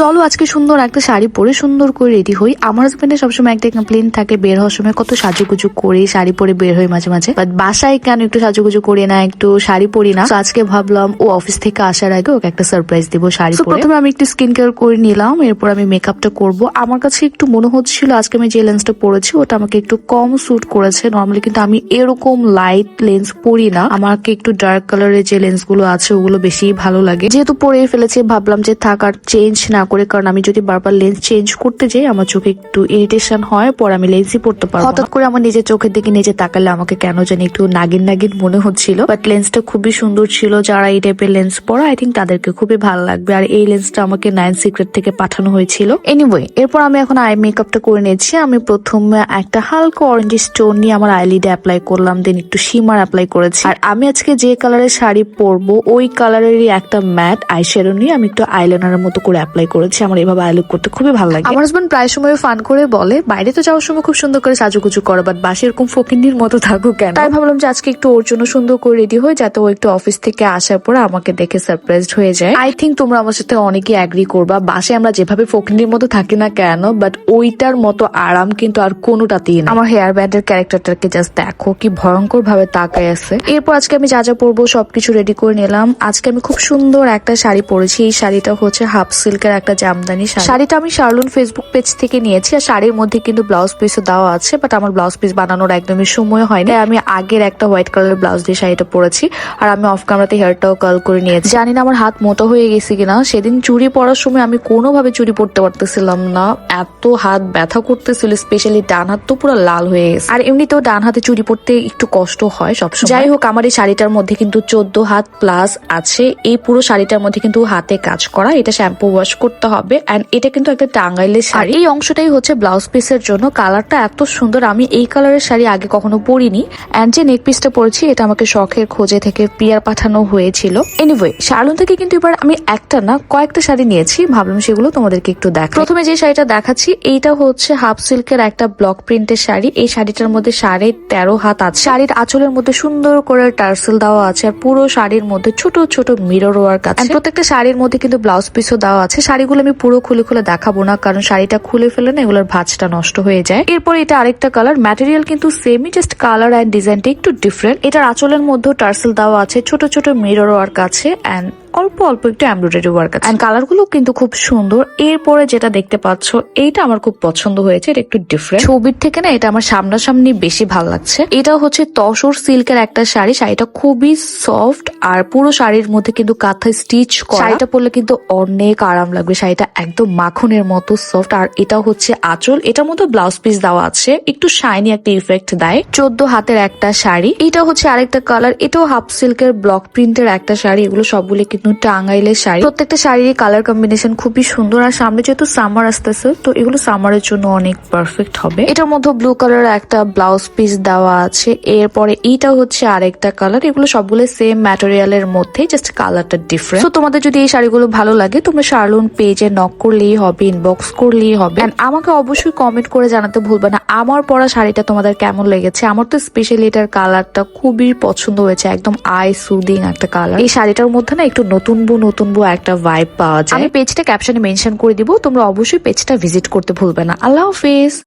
চলো আজকে সুন্দর একটা শাড়ি পরে সুন্দর করে রেডি হই। আমার হাজবেন্ডের সবসময় একটা কমপ্লেন থাকে বের হওয়ার সময় কত সাজুগুজু করে শাড়ি পরে বের হই মাঝে মাঝে। বাট বাসায় কেন একটু সাজুগুজু করি না একটু শাড়ি পরি না? আজকে ভাবলাম ও অফিস থেকে আসার আগে ওকে একটা সারপ্রাইজ দিব শাড়ি পরে। প্রথমে আমি একটু স্কিন কেয়ার করে নিলাম এরপর আমি মেকআপটা করব। আমার কাছে একটু মনে হচ্ছিল আজকে আমি যে লেন্সটা পরেছি ওটা আমাকে একটু কম স্যুট করেছে। নর্মালি কিন্তু আমি এরকম লাইট লেন্স পরি না। আমাকে একটু ডার্ক কালারের যে লেন্সগুলো আছে ওগুলো বেশি ভালো লাগে। যেহেতু পরে ফেলেছি ভাবলাম যে থাকার চেঞ্জ না করে, কারণ আমি যদি বারবার লেন্স চেঞ্জ করতে যাই, আমার চোখে একটু ইরিটেশন হয়, পর আমি লেন্সই পড়তে পারব হঠাৎ করে আমার নিজের চোখের দিকে নিজে তাকালে আমাকে কেন জানি একটু নাগিন নাগিন মনে হচ্ছিল। বাট লেন্সটা খুবই সুন্দর ছিল, যারা এই টাইপের লেন্স পরা আই থিঙ্ক তাদেরকে খুবই ভালো লাগবে। আর এই লেন্সটা আমাকে নাইন সিক্রেট থেকে পাঠানো হয়েছিল। এনিওয়ে এরপর আমি এখন আই মেকআপটা করে নিয়েছি। আমি প্রথমে একটা হালকা অরেঞ্জ স্টোন নিয়ে আমার আইলিডে অ্যাপ্লাই করলাম দেন একটু শিমার অ্যাপ্লাই করেছি। আর আমি আজকে যে কালারের শাড়ি পরবো, ওই কালারেরই একটা ম্যাট আই শ্যাডো নিয়ে আমি একটু আইলাইনারের মতো করে অ্যাপ্লাই করেছি আমার এভাবে আইলুক করতে খুবই ভালো লাগে। আমার হাজবেন্ড প্রায় সময় ফান করে বলে বাইরে তো যাওয়ার সময় খুব সুন্দর করে সাজুগুজু করে বাট বাসে এরকম ফকিন্দির মতো থাকুক কেন? তাই ভাবলাম যে আজকে একটু ওর জন্য সুন্দর করে রেডি হয়ে যাতে ও একটু অফিস থেকে আসার পর আমাকে দেখে সারপ্রাইজড হয়ে যায়। আই থিঙ্ক তোমরা আমার সাথে অনেকেই অ্যাগ্রি করবা বাসে আমরা যেভাবে ফকিন্দির মতো থাকি না কেন বাট ওইটার মতো আরাম কিন্তু আর কোনোটাতেই না আমার হেয়ার ব্যান্ডের ক্যারেক্টারটাকে জাস্ট দেখো কি ভয়ঙ্কর ভাবে তাকায় আছে। এরপর আজকে আমি যা যা পরবো সবকিছু রেডি করে নিলাম। আজকে আমি খুব সুন্দর একটা শাড়ি পরেছি এই শাড়িটা হচ্ছে হাফ সিল্কের একটা জামদানি শাড়ি। শাড়িটা আমি শার্লুন ফেসবুক পেজ থেকে নিয়েছি, আর শাড়ির মধ্যে কিন্তু ব্লাউজ পিসও দেওয়া আছে বাট আমার ব্লাউজ পিস বানানোর একদমই সময় হয়নি। আমি আগের একটা হোয়াইট কালারের ব্লাউজ দিয়ে শাড়িটা পরেছি, আর আমি অফ ক্যামেরাতে হেয়ারটাও কাল করে নিয়েছি। জানি না আমার হাত মোটা হয়ে গেছে কিনা, সেদিন চুরি পরার সময় আমি কোনোভাবে চুরি পরতে পারতেছিলাম না, এত হাত ব্যথা করতেছিল স্পেশালি ডান হাত তো পুরো লাল হয়ে গেছে। আর এমনিতেও ডান হাতে চুরি পরতে একটু কষ্ট হয় সবসময়। যাই হোক, আমার এই শাড়িটার মধ্যে কিন্তু চোদ্দ হাত প্লাস আছে, এই পুরো শাড়িটার মধ্যে কিন্তু হাতে কাজ করা, এটা শ্যাম্পু ওয়াশ করতে হবে এন্ড এটা কিন্তু একটা টাঙ্গাইলের শাড়ি। এই অংশটাই হচ্ছে ব্লাউজ পিসের জন্য। কালারটা এত সুন্দর আমি এই কালারের শাড়ি আগে কখনো পরিনি। অ্যান্ড যে নেক পিসটা পরেছি এটা আমাকে শখের খোঁজে থেকে পিয়ার পাঠানো হয়েছিল। এনিওয়ে শালুন থেকে কিন্তু এবার আমি একটা না কয়েকটা শাড়ি নিয়েছি। ভাবলাম সেগুলো তোমাদেরকে একটু দেখ প্রথমে যে শাড়িটা দেখাচ্ছি এইটা হচ্ছে হাফ সিল্কের একটা ব্লক প্রিন্টের শাড়ি। এই শাড়িটার মধ্যে সাড়ে তেরো হাত আছে। শাড়ির আঁচলের মধ্যে সুন্দর করে টার্সেল দেওয়া আছে আর পুরো শাড়ির মধ্যে ছোট ছোট মিরর ওয়ার্ক আছে। প্রত্যেকটা শাড়ির মধ্যে কিন্তু ব্লাউজ পিসও দেওয়া আছে। শাড়িগুলো আমি পুরো খুলে খুলে দেখাবো না, কারণ শাড়িটা খুলে ফেলে না, এগুলোর ভাজটা নষ্ট হয়ে যায়। এরপর এটা আরেকটা কালার ম্যাটেরিয়াল কিন্তু সেমি জাস্ট কালার অ্যান্ড ডিজাইনটা একটু ডিফারেন্ট এটার আঁচলের মধ্যেও টার্সেল দেওয়া আছে, ছোট ছোট মিরর ওয়ার্ক আছে অ্যান্ড অল্প অল্প একটু এমব্রয়ডারি ওয়ার্ক আছে। কালার কালারগুলো কিন্তু খুব সুন্দর। এরপরে যেটা দেখতে পাচ্ছ, এইটা আমার খুব পছন্দ হয়েছে, এটা একটু ডিফারেন্ট ছবির থেকে না, এটা আমার সামনাসামনি বেশি ভালো লাগছে। এটা হচ্ছে তসর সিল্কের একটা শাড়ি। শাড়িটা খুবই সফট আর পুরো শাড়ির মধ্যে কিন্তু কাঁথা স্টিচ করা। শাড়িটা পরলে কিন্তু অনেক আরাম লাগবে। শাড়িটা একদম মাখনের মতো সফট আর এটা হচ্ছে আঁচল। এটার মতো ব্লাউজ পিস দেওয়া আছে। একটু শাইনি একটা ইফেক্ট দেয়। চোদ্দ হাতের একটা শাড়ি। এটা হচ্ছে আরেকটা কালার এটাও হাফ সিল্কের ব্লক প্রিন্টের একটা শাড়ি। এগুলো সবগুলো কিন্তু টাঙ্গাইলের শাড়ি। প্রত্যেকটা শাড়ির কালার কম্বিনেশন খুবই সুন্দর। আর সামনে যেহেতু সামার আসতেছে, তো এগুলো সামারের জন্য অনেক পারফেক্ট হবে। এটার মধ্যে ব্লু কালার একটা ব্লাউজ পিস দেওয়া আছে। এরপরে এইটা হচ্ছে আরেকটা কালার এগুলো সবগুলো সেম ম্যাটেরিয়ালের মধ্যে জাস্ট কালারটা ডিফারেন্ট তো তোমাদের যদি এই শাড়িগুলো ভালো লাগে, তোমরা শার্লুন পেজে নক করলেই হবে ইনবক্স করলেই হবে। আমাকে অবশ্যই কমেন্ট করে জানাতে ভুলবে না, আমার পরা শাড়িটা তোমাদের কেমন লেগেছে? আমার তো স্পেশালি এটার কালারটা খুবই পছন্দ হয়েছে, একদম আই সুদিং একটা কালার এই শাড়িটার মধ্যে না একটু নতুন বউ নতুন বউ একটা ভাইব পাওয়া যায়। আমি পেজটা ক্যাপশনে মেনশন করে দিব, তোমরা অবশ্যই পেজটা ভিজিট করতে ভুলবে না। আল্লাহ হাফিজ।